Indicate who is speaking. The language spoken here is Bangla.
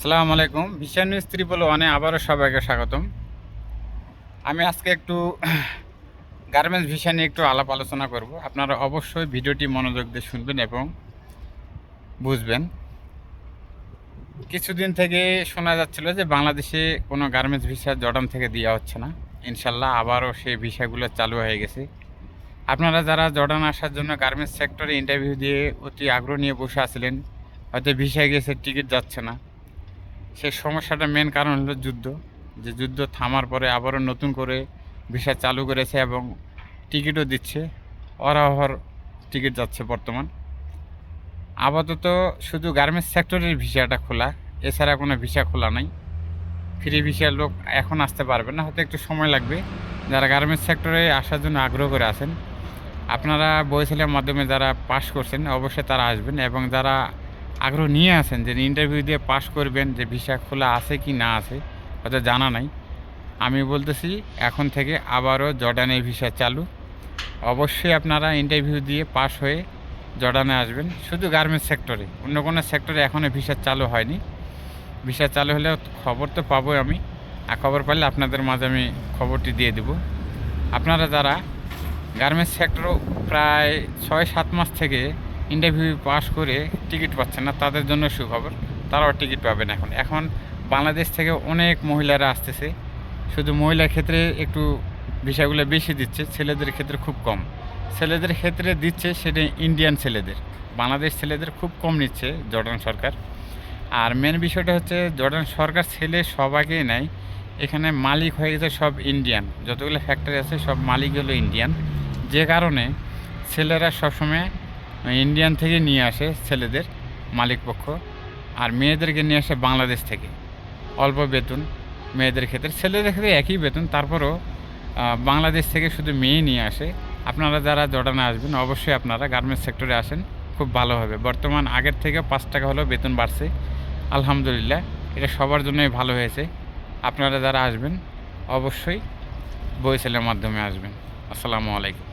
Speaker 1: সালাম আলাইকুম। ভিশন নিউজ ত্রিপল ওয়ানে আবারও সবাইকে স্বাগতম। আমি আজকে একটু গার্মেন্টস ভিসা নিয়ে একটু আলাপ আলোচনা করব। আপনারা অবশ্যই ভিডিওটি মনোযোগ দিয়ে শুনবেন এবং বুঝবেন। কিছুদিন থেকে শোনা যাচ্ছিল যে বাংলাদেশে কোনো গার্মেন্টস ভিসা জর্ডান থেকে দেওয়া হচ্ছে না। ইনশাল্লাহ আবারও সেই ভিসাগুলো চালু হয়ে গেছে। আপনারা যারা জর্ডান আসার জন্য গার্মেন্টস সেক্টরে ইন্টারভিউ দিয়ে অতি আগ্রহ নিয়ে বসে আছিলেন, হয়তো ভিসায় গেছে টিকিট যাচ্ছে না। সেই সমস্যাটা মেন কারণ হলো যুদ্ধ। যে যুদ্ধ থামার পরে আবারও নতুন করে ভিসা চালু করেছে এবং টিকিটও দিচ্ছে। অরাহর টিকিট যাচ্ছে বর্তমান। আপাতত শুধু গার্মেন্টস সেক্টরের ভিসাটা খোলা। এছাড়া কোনো ভিসা খোলা নাই। ফ্রি ভিসার লোক এখন আসতে পারবে না, হয়তো একটু সময় লাগবে। যারা গার্মেন্টস সেক্টরে আসার জন্য আগ্রহ করে আছেন, আপনারা বইছেলের মাধ্যমে যারা পাস করছেন, অবশ্যই তারা আসবেন এবং যারা আগ্রহ নিয়ে আসেন যে ইন্টারভিউ দিয়ে পাস করবেন যে ভিসা খোলা আছে কি না আছে, হয়তো জানা নাই। আমি বলতেছি, এখন থেকে আবারও জর্ডানে ভিসা চালু। অবশ্যই আপনারা ইন্টারভিউ দিয়ে পাস হয়ে জর্ডানে আসবেন, শুধু গার্মেন্টস সেক্টরে। অন্য কোনো সেক্টরে এখনও ভিসা চালু হয়নি। ভিসা চালু হলে খবর তো পাবোই আমি, আর খবর পাইলে আপনাদের মাঝে আমি খবরটি দিয়ে দেব। আপনারা যারা গার্মেন্টস সেক্টরও প্রায় ছয় সাত মাস থেকে ইন্টারভিউ পাস করে টিকিট পাচ্ছে না, তাদের জন্য সুখবর। তারাও টিকিট পাবেন এখন। এখন বাংলাদেশ থেকে অনেক মহিলারা আসতেছে। শুধু মহিলার ক্ষেত্রে একটু বিষয়গুলো বেশি দিচ্ছে, ছেলেদের ক্ষেত্রে খুব কম। ছেলেদের ক্ষেত্রে দিচ্ছে সেটা ইন্ডিয়ান ছেলেদের। বাংলাদেশ ছেলেদের খুব কম নিচ্ছে জর্ডান সরকার। আর মেন বিষয়টা হচ্ছে জর্ডান সরকার ছেলে সবাইকেই নেয়। এখানে মালিক হয়ে গেছে সব ইন্ডিয়ান যতগুলো ফ্যাক্টরি আছে সব মালিক হলো ইন্ডিয়ান যে কারণে ছেলেরা সবসময় ইন্ডিয়ান থেকে নিয়ে আসে ছেলেদের মালিক পক্ষ, আর মেয়েদেরকে নিয়ে আসে বাংলাদেশ থেকে। অল্প বেতন মেয়েদের ক্ষেত্রে, ছেলেদের ক্ষেত্রে একই বেতন, তারপরও বাংলাদেশ থেকে শুধু মেয়ে নিয়ে আসে। আপনারা যারা জর্ডানে আসবেন, অবশ্যই আপনারা গার্মেন্টস সেক্টরে আসেন, খুব ভালো হবে। বর্তমান আগের থেকে পাঁচ টাকা হলেও বেতন বাড়ছে। আলহামদুলিল্লাহ, এটা সবার জন্যই ভালো হয়েছে। আপনারা যারা আসবেন, অবশ্যই বই মাধ্যমে আসবেন। আসসালামু আলাইকুম।